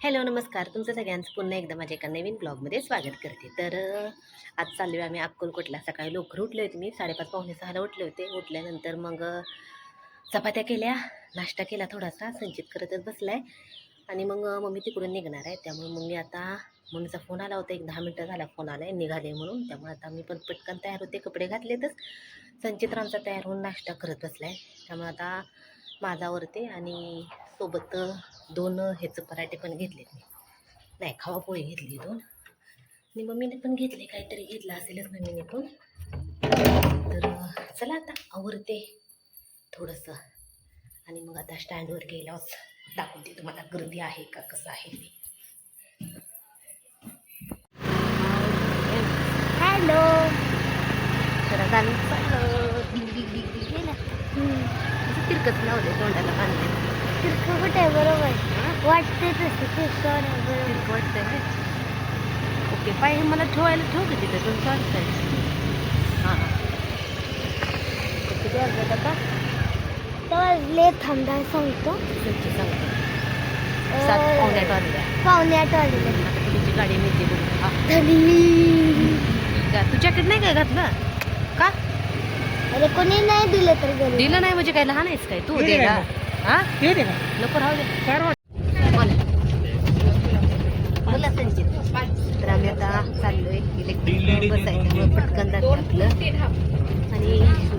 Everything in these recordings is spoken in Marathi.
हॅलो नमस्कार. तुमचं सगळ्यांचं पुन्हा एकदा माझ्या एका नवीन ब्लॉगमध्ये स्वागत करते. तर आज चाललो आहे आम्ही अक्कलकोटला. सकाळी लवकर उठले होते मी. साडेपाच पावणे सहाला उठले होते. उठल्यानंतर मग चपात्या केल्या नाश्ता केला थोडासा. संचित करतच बसला आहे आणि मग मम्मी तिकडून निघणार आहे. त्यामुळे मग मी आता मम्मीचा फोन आला होता. एक दहा मिनटं झाला फोन आला आहे निघाले म्हणून. त्यामुळे आता मी पण पटकन तयार होते. कपडे घातलेतच. संचित रामचा तयार होऊन नाश्ता करत बसला आहे त्यामुळे आता माझावरते आणि सोबत दोन ह्याचं पराठे पण घेतले मी. नाही खावा पोळी घेतली दोन. आणि मम्मीने पण घेतले काहीतरी घेतलं असेलच मम्मीने पण. तर चला आता आवरते थोडंसं. आणि मग आता स्टँडवर गेल्यावर दाखवते तुम्हाला गर्दी आहे का कसं आहे ते. हॅलो. तर आम्ही चाललो. तिरकच लावले तोंडाला बांधले तिरकं कुठे बरोबर. वाटते तसं बरोबर. ओके पाय हे मला ठेवायला ठेव का तिथे तुमचं वाटतंय हां. हां किती वाजले थांबा सांगतो. तुमची सात वाजल्या वाजले. तुझी गाडी मिळते बघू हा. तरी का तू जॅकेट नाही काय घातलं? का? अरे कोणी नाही दिलं तर दिलं नाही म्हणजे काय? लहान आहेस काय तू? दे का हा? नको राहू दे. बोल. संचित तर आम्ही आता चाललोय इलेक्ट्रिक बसायचं पटकन जाते आपलं. आणि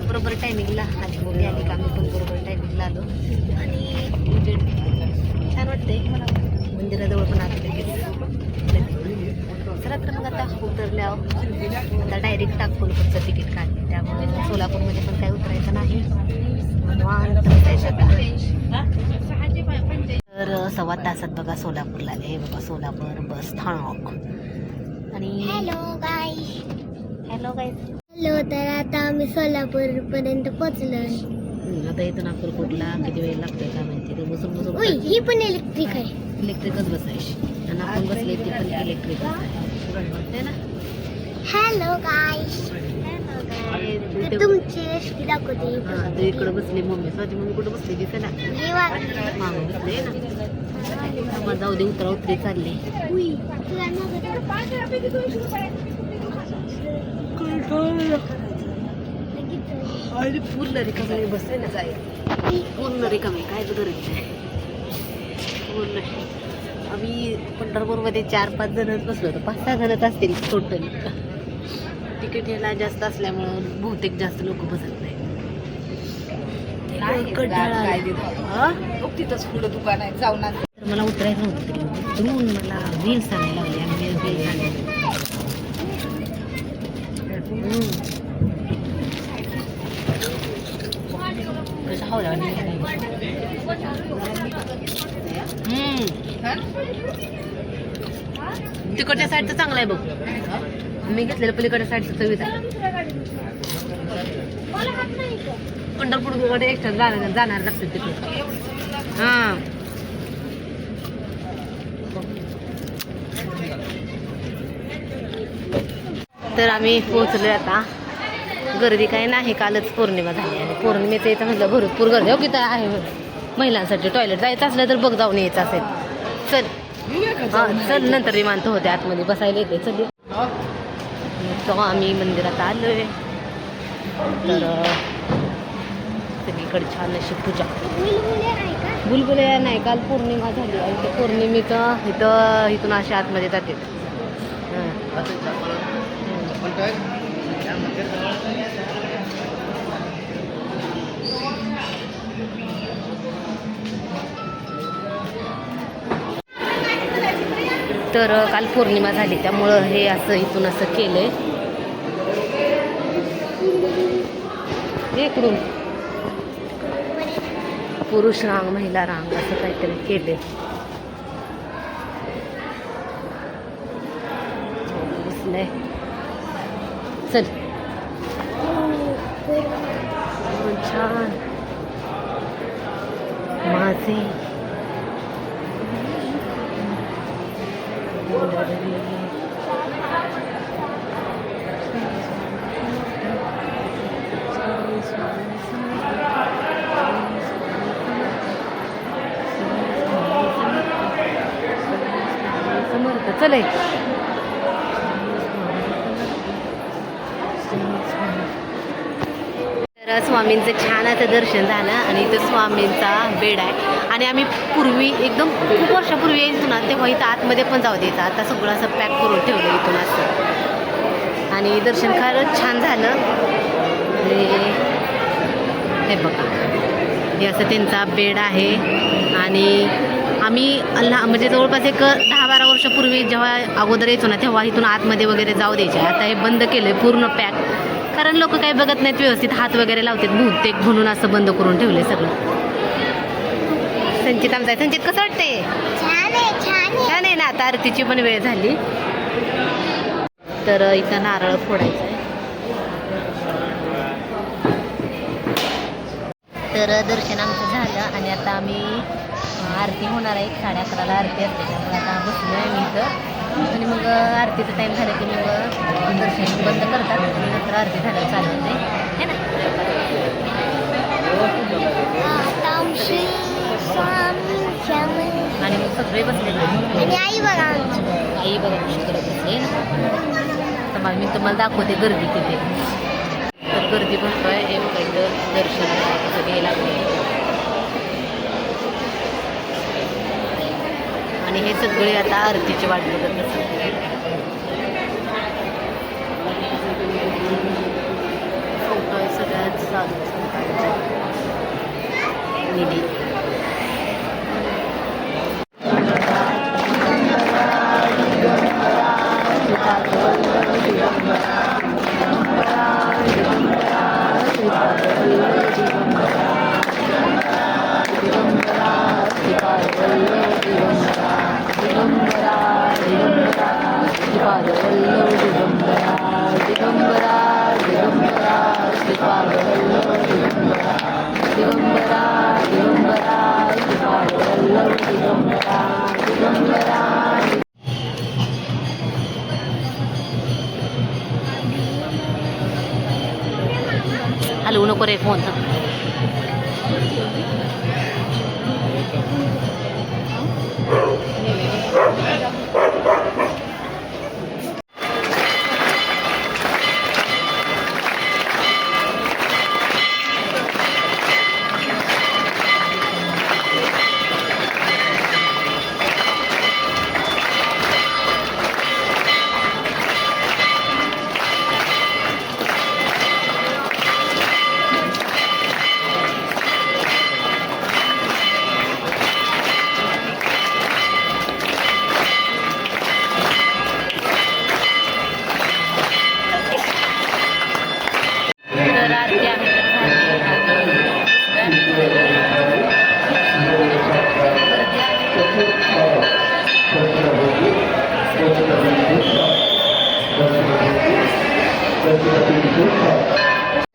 बरोबर टायमिंगला आधी मम्मी आली का आम्ही पण बरोबर टायमिंगला आलो. आणि छान वाटतंय. मंदिराजवळ पण आलो चला तर मग आता उतरल्यावर आता डायरेक्ट अक्कलकोटचं तिकीट काढले त्यामुळे सोलापूरमध्ये पण काही उतरायचं नाही. निवांत बसायचं सव्वा तासात बघा सोलापूरला. आले हे बघा सोलापूर बस स्थानक आणि हॅलो गाय हॅलो काय हॅलो तर आता आम्ही सोलापूर पर्यंत पोहोचलोय आता इथून अक्कलकोटला किती वेळ लागतोय का माहिती. ते बसून बसून ही पण इलेक्ट्रिक आहे. इलेक्ट्रिकच बसायची आणि आपण बसले ती पण आहे. ना हॅलो गाय इथे- तुमची रेसिपी दाखवते हा तू इकडे बसली मम्मी. स्वाती मम्मी कुठं बसली दिसे ना बसले ना. मग जाऊ दे उतरा उतरी चालली. आणि पूर्ण रिकामी बसले ना जाईल पूर्ण रिकामी काय गरज नाही. पूर्ण. आम्ही पंढरपूरमध्ये चार पाच जणच बसलो होतो. पाच सहा जणच असतील टोटल. तिकीट ह्याला जास्त असल्यामुळं बहुतेक जास्त लोक बसत नाही. हा? तिथंच पुढं दुकान आहे जाऊन. तर मला उतरायचं होतं तरी तुम्ही मला रील्स सांगायला लावली आणि मी रील्स सांगितली तिकडच्या साईडचं चांगलं आहे बघ. मी घेतलेलं पलीकडे साईडचं चवीत आहे. पंढरपूरकडे एक्स्ट्रा जाणार जाणार लागतं तिकडे हां. तर आम्ही पोहोचलो आता. गर्दी काही नाही कालच पौर्णिमा झाली आणि पौर्णिमेचं इथं म्हटलं भरपूर गर्दी हो किती आहे. महिलांसाठी टॉयलेट जायचं असलं तर बघ जाऊन यायचं असेल. चल. हां चल नंतर विमानत होते. आतमध्ये बसायला येते. चल. तेव्हा आम्ही मंदिरात आलोय. तर अं, सगळीकडे छान अशी पूजा. बुलबुले आहे नाही काल पौर्णिमा झाली आणि ते पौर्णिमेचं इथं इथून अशा आतमध्ये जाते. तर काल पौर्णिमा झाली. त्यामुळं हे असं इथून असं केलंय इकडून. पुरुष रांग महिला रांग असं काहीतरी केले चल. छान. माझे. चले तर स्वामींचं छान आता दर्शन झालं आणि इथं स्वामींचा बेड आहे. आणि आम्ही पूर्वी एकदम खूप वर्षापूर्वी यायचो ना तेव्हा इथं आतमध्ये पण जाऊ द्यायचं. आता सगळं असं पॅक करून ठेवलं इथून असं. आणि दर्शन खरंच छान झालं. आणि हे बघा. हे असं त्यांचा बेड आहे आणि आम्ही लहा म्हणजे जवळपास एक दहा बारा वर्षापूर्वी जेव्हा अगोदर यायचो ना तेव्हा इथून आतमध्ये वगैरे जाऊ द्यायचे. आता हे बंद केलं आहे पूर्ण पॅक. कारण लोक काही बघत नाहीत व्यवस्थित हात वगैरे लावतात बहुतेक म्हणून असं बंद करून ठेवले सगळं. संचित आमचा आहे. संचित कसं वाटते आहे आहे. छान आहे ना आता आरतीची पण वेळ झाली. तर इथं नारळ फोडायचं आहे तर दर्शन आमचं झालं आणि आता आम्ही आरती होणार आहे. साडे अकराला आरती असते. त्यामुळे आता बसलो आहे मी इथं. आणि मग आरतीचं टाईम झालं की मग दर्शन बंद करतात. आणि नंतर आरती झाल्यावर चालू होते. है ना? आणि मग सगळे बसले आणि आई बघा आई बघा करत असते तर मग मी तुम्हाला दाखवते गर्दी किती आहे. गर्दी भरतोय एक पहिलं दर्शन असं घ्यायला लागले आणि हे सगळे आता आरतीची वाट बघत असतात फोटो आहे सगळ्यात साधू संतांचा. निधी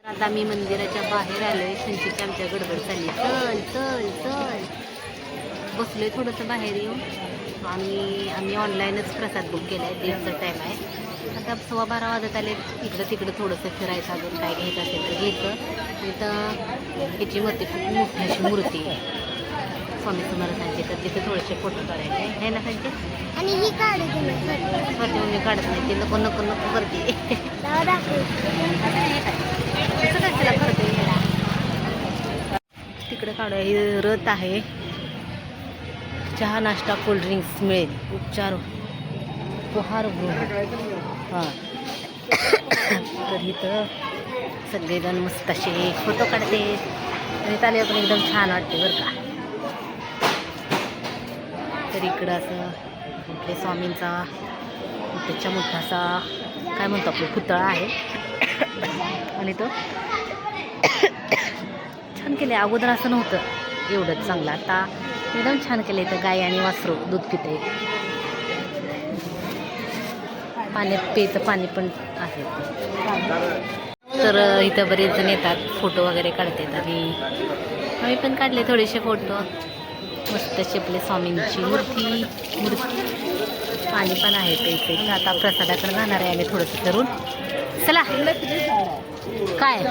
आता मी मंदिराच्या बाहेर आलोय. संचितची आमच्या गडबड चालली. चल चल चल. बसलोय थोडंसं बाहेर येऊन. आणि आम्ही ऑनलाईनच प्रसाद बुक केला आहे दीडचा टाईम आहे. आता सव्वा बारा वाजत आले. इकडं तिकडं थोडंसं फिरायचं अजून काय घ्यायचं असेल तर घ्यायचं. इथं याची मूर्ती खूप मोठी अशी मूर्ती आहे. स्वामी समर्थांची. तर तिथे थोडेसे फोटो काढायचे. आहे ना संचित आणि ही काढू तुम्ही वरती मी काढत नाही. ते नको नको नको करते. कसं तिकडे काढूया. हे रथ आहे. चहा नाश्ता कोल्ड्रिंक्स मिळेल. उपचार उपहारगृह हां. तर इथं सगळेजण मस्त असे फोटो काढते. आणि त्याला पण एकदम छान वाटते बरं का. तर इकडं असं कुठले स्वामींचा त्याच्या मोठासा काय म्हणतो आपलं? पुतळा आहे. आणि तो छान केले अगोदर असं नव्हतं एवढंच चांगलं. आता एकदम छान केलं इथं गाय आणि वासरू दूध पिते पाणी पेचं पाणी पण आहे. तर इथं बरेच जण येतात. फोटो वगैरे काढतात आणि आम्ही पण काढले थोडेसे फोटो. मस्त अशी स्वामींची मूर्ती. मूर्ती. पाणी पण आहे प्यायचं इथे. आता प्रसादाकडे जाणार आहे आम्ही थोडंसं करून. चला. काय?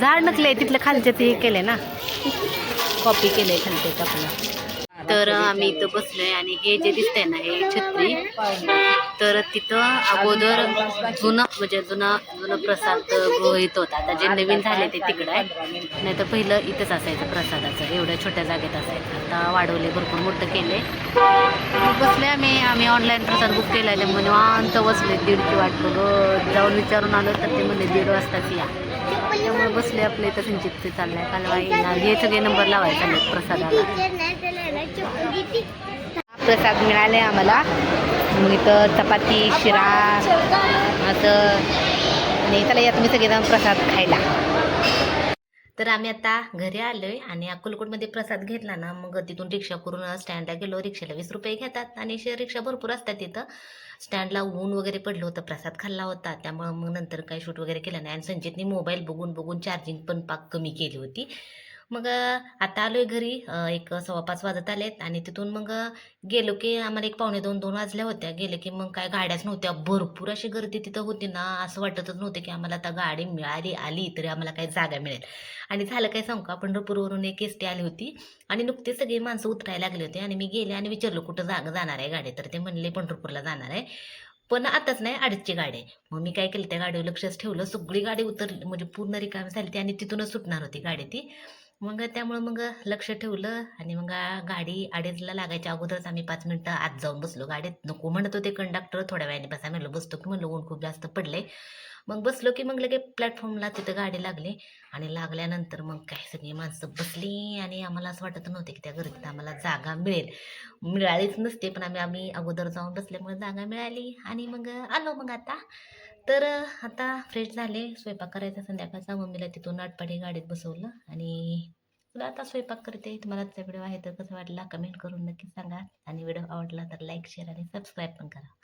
झाड नकले तिथलं खालचं ते हे ना. कॉपी केले खालचं आपलं. तर आम्ही इथं बसलोय आणि हे जे दिसतंय ना हे छत्री तर तिथं अगोदर जुनं म्हणजे जुना जुनं प्रसाद गृहित होता. आता जे नवीन झाले ते तिकडं आहे. नाही तर पहिलं इथंच असायचं प्रसादाचं एवढ्या छोट्या जागेत असायचं. आता वाढवले भरपूर मोठं केले बसले आम्ही आम्ही ऑनलाईन प्रसाद बुक केला त्यामुळे निवांत बसले दीडची वाट बघत. जाऊन विचारून आलो तर ते म्हणले दीड वाजताच या. त्यामुळे बसले आपले इथं संचित चाललंय. कालवा येणार. हे सगळे नंबर लावायचा प्रसादाला. प्रसाद मिळाले आम्हाला. मग इथं चपाती शिरा असं. आणि चला या तुम्ही सगळेजण प्रसाद खायला. तर आम्ही आता घरी आलोय आणि अक्कलकोटमध्ये प्रसाद घेतला ना मग तिथून रिक्षा करून स्टँडला गेलो. रिक्षाला वीस रुपये घेतात आणि रिक्षा भरपूर असतात तिथं स्टँडला ऊन वगैरे पडलं होतं प्रसाद खाल्ला होता. त्यामुळं मग नंतर काही शूट वगैरे केलं नाही. आणि संचितने मोबाईल बघून बघून चार्जिंग पण पाक कमी केली होती. मग आता आलोय घरी. एक सव्वा पाच वाजत आलेत आणि तिथून मग गेलो की आम्हाला एक पावणे दोन दोन वाजल्या होत्या. गेले की मग काय गाड्याच नव्हत्या. भरपूर अशी गर्दी तिथं होती ना असं वाटतच नव्हतं की आम्हाला आता गाडी मिळाली आली तरी आम्हाला काही जागा मिळेल. आणि झालं काय सांगू का पंढरपूरवरून एक एस टी आली होती आणि नुकतीच सगळी माणसं उतरायला लागली होती आणि मी गेले आणि विचारलं कुठं जागा जाणार आहे गाडी? तर ते म्हणले पंढरपूरला जाणार आहे. पण आताच नाही अडीचची गाडी आहे. मग मी काय केलं त्या गाडीवर लक्षच ठेवलं. सगळी गाडी उतरली म्हणजे पूर्ण रिकामी झाली ती आणि तिथूनच सुटणार होती गाडी ती. मग त्यामुळं मग लक्ष ठेवलं आणि मग गाडी अडीचला लागायच्या अगोदरच आम्ही पाच मिनटं आत जाऊन बसलो. गाडीत नको म्हणत होते कंडक्टर थोड्या वेळाने बसा म्हणलं. बसतो की म्हणलं ऊन खूप जास्त पडले मग बसलो की मग लगे प्लॅटफॉर्मला तिथं गाडी लागली आणि लागल्यानंतर मग काय सगळी माणसं बसली आणि आम्हाला असं वाटत नव्हते की त्या गर्दीत आम्हाला जागा मिळेल. मिळालीच नसते पण आम्ही आम्ही अगोदर जाऊन बसल्यामुळे जागा मिळाली आणि मग आलो मग आता. तर आता फ्रेश झाले. स्वयंपाक करायचा संध्याकाळचा. मम्मीला तिथून आटपाडी गाडीत बसवलं. आणि तुला आता स्वयंपाक करते. तुम्हाला आजचा व्हिडिओ आहे तर कसं वाटला? कमेंट करून नक्की सांगा. आणि व्हिडिओ आवडला तर लाईक शेअर आणि सबस्क्राईब पण करा.